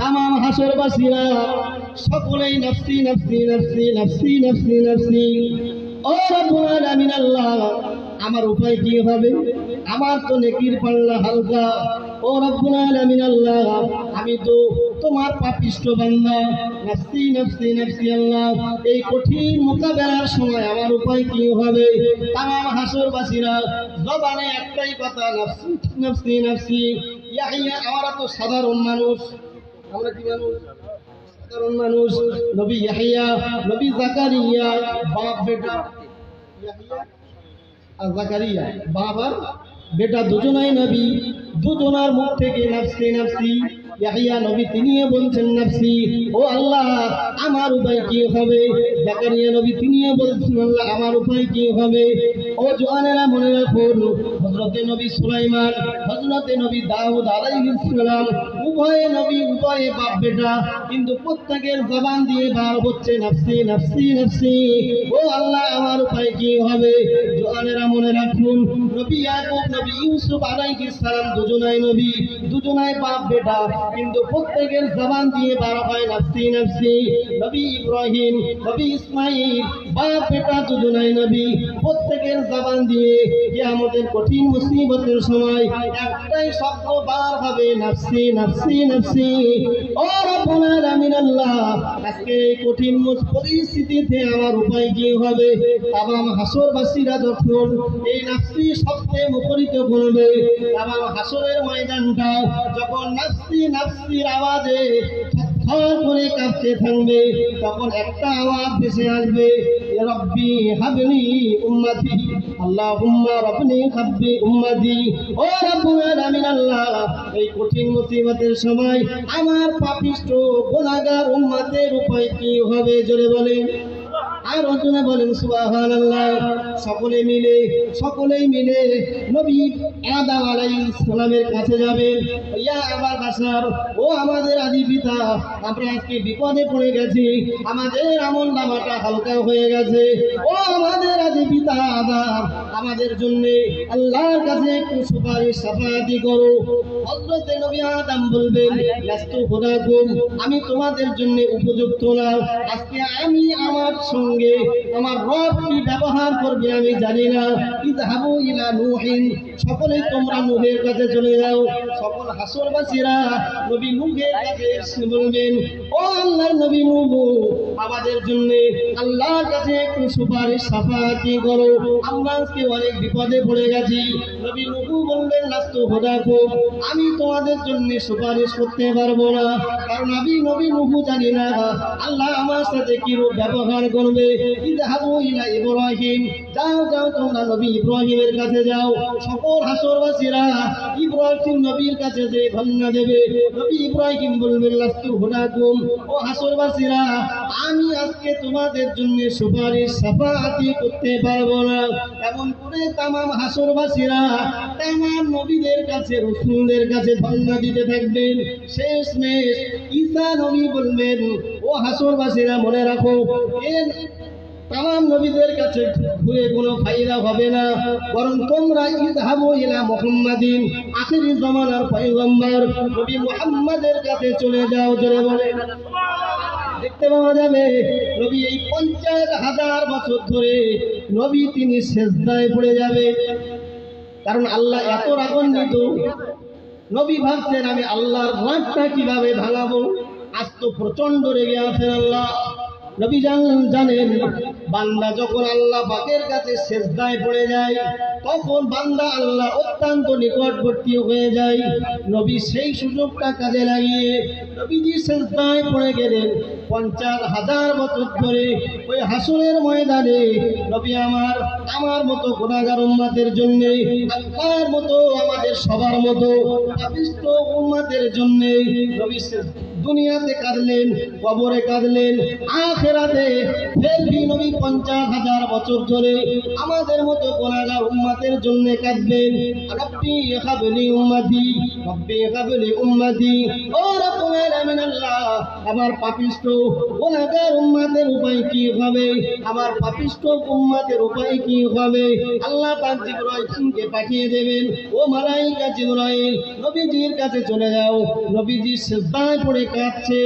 তামাম হাসরবাসীরা সকলেই নফসি নফসি নফসি নফসি নফসি নফসি। ও রব্বুল আলামিন আল্লাহ, আমার উপায় কি হবে? আমার তো নেকির পাল্লা হালকা। ও রব্বুল আলামিন আল্লাহ, আমি তো তোমার পাপিষ্ট বান্দা। নফসি নফসি নফসি আল্লাহ, এই কঠিন মোকাবেলার সময় আমার উপায় কি হবে? তামাম হাসরবাসীরা জবানে একটাই কথা, নফসি নফসি নফসি। ইয়াহিয়া, আমরা তো সাধারণ মানুষ। আমরা কি মানুষ? সাধারণ মানুষ। নবী ইয়াহিয়া, নবী জাকারিয়া, বাপ, বেটা। আর জাকারিয়া বেটা দুজনাই নবী। দুজনার মুখ থেকে নাফসি নাফসি। ইয়াহিয়া নবী তিনিও বলছেন নাফসি, ও আল্লাহ, আমার উপায় কি হবে? জাকারিয়া নবী তিনিও বলছেন, আল্লাহ, আমার উপায় কি হবে? ও জোয়ানেরা মনে রাখুন হজরতে নবী সুলাইমান হজরতে নবী দাউদ আলাইসালাম উভয়ে নবী উভয়ে বাপ বেটা, কিন্তু প্রত্যেকের জবান দিয়ে বার হচ্ছে, নাফসি নাফসি নাফসি, ও আল্লাহ, আমার উপায় কি হবে? জোয়ানেরা মনে রাখুন নবী ইয়াকুব নবী ইউসুফ আলাইহিস সালাম দুজনাই নবী, দুজনাই বাপ বেটা। কিন্তু প্রত্যেকের জবান দিয়ে বার হয় নাফসি নাফসি। নবী ইব্রাহিম, নবী ইসমাইল, বাপ বেটা দুজনাই নবী। প্রত্যেকের জবান দিয়ে কিয়ামতের কঠিন মুসিবতের সময় একটাই শব্দ বার হবে নাফসি নাফসি নাফসি। ও রব্বুল আলামিন আল্লাহ, আজকে কঠিন পরিস্থিতিতে আমার উপায় কি হবে? তামাম হাসরবাসীরা যখন এই নাফসি মুখরিত তামাম হাসরের ময়দানটা যখন আওয়াজে থর করে থাকবে তখন একটা আওয়াজ আসবে হাব্বি উম্মতি ও আল্লাহ, এই মুসিবতের সময় আমার পাপিষ্ট গুনাহগার উম্মতের উপায় কি হবে? জোরে বলেন। আর অর্জুনে বলেন আল্লাহ সকলে মিলে, সকলেই মিলে নবী আদম আলাইহিস সালামের কাছে যাবেন। ইয়া আবার বাসার, ও আমাদের আদি পিতা, আমরা আজকে বিপদে পড়ে গেছি, আমাদের আমল নামাটা হালকা হয়ে গেছে। ও আমাদের আদি পিতা আদাম, আমাদের জন্য আল্লাহর কাছে একটু সুপারিশ সাফায়াতি করো। আমি তোমাদের জন্য উপযুক্ত না। আজকে আমি আমার সঙ্গে আমার রব কি ব্যবহার করবে আমি জানি না। ইযহাবু ইলা নূহিন সকলে তোমরা নূহের কাছে চলে যাও। সকল হাসরবাসীরা নবী নূহের কাছে বলবেন, ও আল্লাহর নবী নূহ, আমাদের জন্য আল্লাহর কাছে একটু সুপারিশ সাফায়াতি করো। আমরা আজকে অনেক বিপদে পড়ে গেছি। নবী নূহ বললেন, লাস্তু হুদাকুম আমি তোমাদের জন্য সুপারিশ করতে পারব না। কারণ আমি নবী নুহু জানি না। আল্লাহ আমার সাথে কি রূপ ব্যবহার করবে? ইব্রাহিম। যাও যাও, তোমরা নবী ইব্রাহিমের কাছে যাও। সকল হাসরবাসীরা ইব্রাহিম নবীর কাছে যে ধন্য দেবে। নবী ইব্রাহিম বলবেন লাস্তু হুদাকুম। ও হাসরবাসীরা আমি আজকে তোমাদের জন্য সুপারিশ সাফাতি করতে পারব না। এমন করে তামাম হাসরবাসীরা, তামাম নবীদের কাছে, রসুলদের কাছে ধন্য দিতে থাকবেন। শেষ মেশ ঈসা নবী বলবেন, ও হাসরবাসীরা, মনে রাখো এর তাম নবীদের কাছে ঘুরে কোনো ফায়দা হবে না। বরং তোমরা ইযহাবু ইলা মুহাম্মাদিন, আখিরি জামানার পয়গম্বর, নবী মুহাম্মাদের কাছে চলে যাও জোরে বলে। দেখতে পাওয়া যাবে নবী এই পঞ্চাশ হাজার বছর ধরে নবী তিনি শেষদায় পড়ে যাবে। কারণ আল্লাহ এত রাগান্বিত। নবী ভাবছেন, আমি আল্লাহর রাগটা কীভাবে ভাঙাবো? আজ তো প্রচণ্ড রেগে আছেন আল্লাহ। নবী জান- জানেন, বান্দা যখন আল্লাহ বাকের কাছে শেষদায় পড়ে যায় তখন বান্দা আল্লাহ অত্যন্ত নিকটবর্তী হয়ে যায়। নবী সেই সুযোগটা কাজে লাগিয়ে নবীজি শেষদায় পড়ে গেলেন। পঞ্চাশ হাজার বছর ধরে ওই হাসুরের ময়দানে নবী আমার আমার মতো গুণাগার উম্মাদের জন্য আপনার মতো আমাদের সবার মতো পাপিষ্ট উম্মাদের জন্য নবী শেষ দুনিয়াতে কাঁদলেন, কবরে কাঁদলেন, আখেরাতে ফেরবি নবী পঞ্চাশ হাজার বছর ধরে আমাদের মতো গোনাগার উম্মাতের জন্য কাঁদবেন রব্বি হাবলি উম্মতি, রব্বি হাবলি উম্মতি, ও রব্বুল আলামিন আল্লাহ, আমার পাপিষ্ট গোলাকার উম্মাদের উপায় কি হবে? আমার পাপিষ্ট উম্মাদের উপায় কি হবে? আল্লাহ পাক জিব্রাইলকে পাঠিয়ে দেবেন। ও মালাইকা জিব্রাইল, নবীজির কাছে চলে যাও। নবীজি সেজদায় পড়ে কাঁদছে